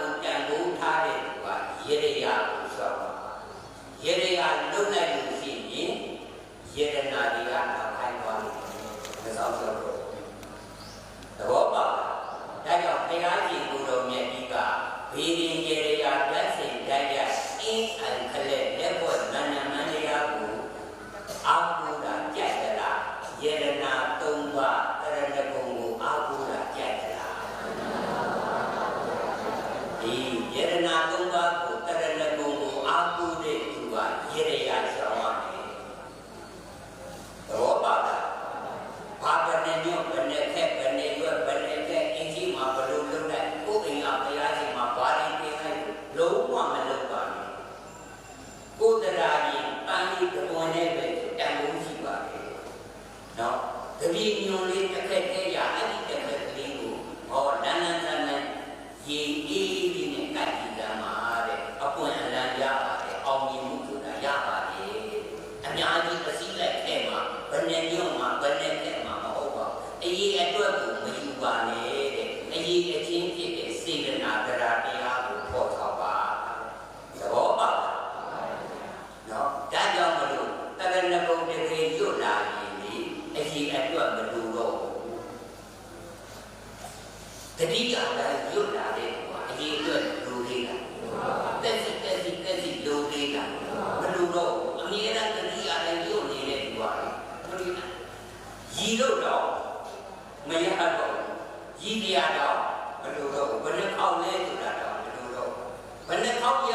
လုံးပြန်လို့ထားတဲ့သူကရေရရာလို့ဆိုပါရေရရာလုံနိုင်လို့ရှိရင်ယေရနာတွေကနောက်ထိုင်သွားတယ်ဒါကြောင့်ဆိုတော့ ဒီယရနာ၃ပါး နော်ဒါကြောင့်မလို့တက္ကနကုံတစ်ခေညွတ်လာရင်ဒီအစီအတွက်မလိုတော့ဘူးတတိယတိုင်းညွတ်လာတဲ့ကွာအစီအတွက်လိုသေးတာတက်စီတက်စီတက်စီလိုသေးတာမလိုတော့အမြဲတမ်းတတိယတိုင်းညွတ်နေတဲ့ကွာဒီရည်လို့တော့မရတော့ရည်ကြရတော့မလိုတော့ဘယ်နှောက်လဲဆိုတာတော့မလိုတော့ဘယ်နှောက်ရ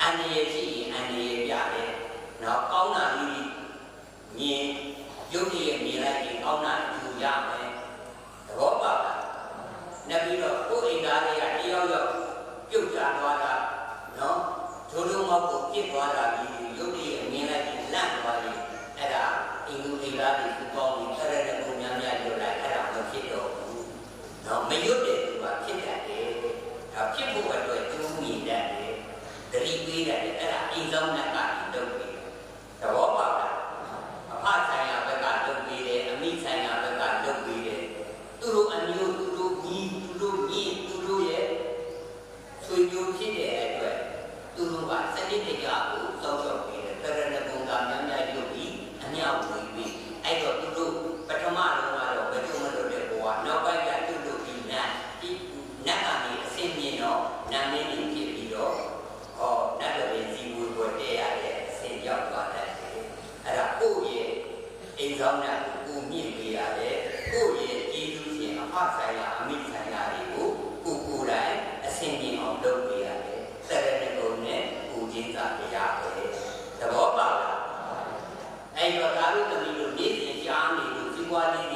အန္တရာယ်ဖြစ်ရင်အန္တရာယ်ပြတယ်နော်ကောင်းတာကြီးမြင်ရုပ်တရက်မြင်လိုက်ရင်ကောင်းတာယူရမယ်သဘောပါလားနောက်ပြီးတော့ကိုယ်အိမ်သားတွေကတယောက်ယောက်ပြုတ်ကြသွားတာနော်ဒုလုံးမောက်ကိုပြစ်သွားတာကြီးရုပ်တရက်မြင်လိုက်ရင်လန့်သွားတယ်အဲ့ဒါအင်္ဂုလိသားတွေကောင်းနေ င့်မြင့်တော့နာမည်ကြီးဖြစ်ပြီးတော့ဟောနတ်တော်ရဲ့ဇီဝကိုတည့်ရတဲ့အဆင့်ရောက်သွားတယ်အဲ့ဒါကိုယ့်ရဲ့အိမ်ဆောင်နာကိုမြင့်ပေးရတယ်ကိုယ့်ရဲ့ကျေးဇူးရှင်အဖဆိုင်ရာအမိဆိုင်ရာတွေကိုကိုကိုယ်တိုင်အဆင့်မြင့်အောင်လုပ်ပေးရတယ်သရဏဂုံနဲ့ကိုချင်းသာပေးရတယ်သဘောပါလားအဲ့တော့သာလူသမီးတို့နေ့စဉ်ကြားနေလို့ဒီကွာလေး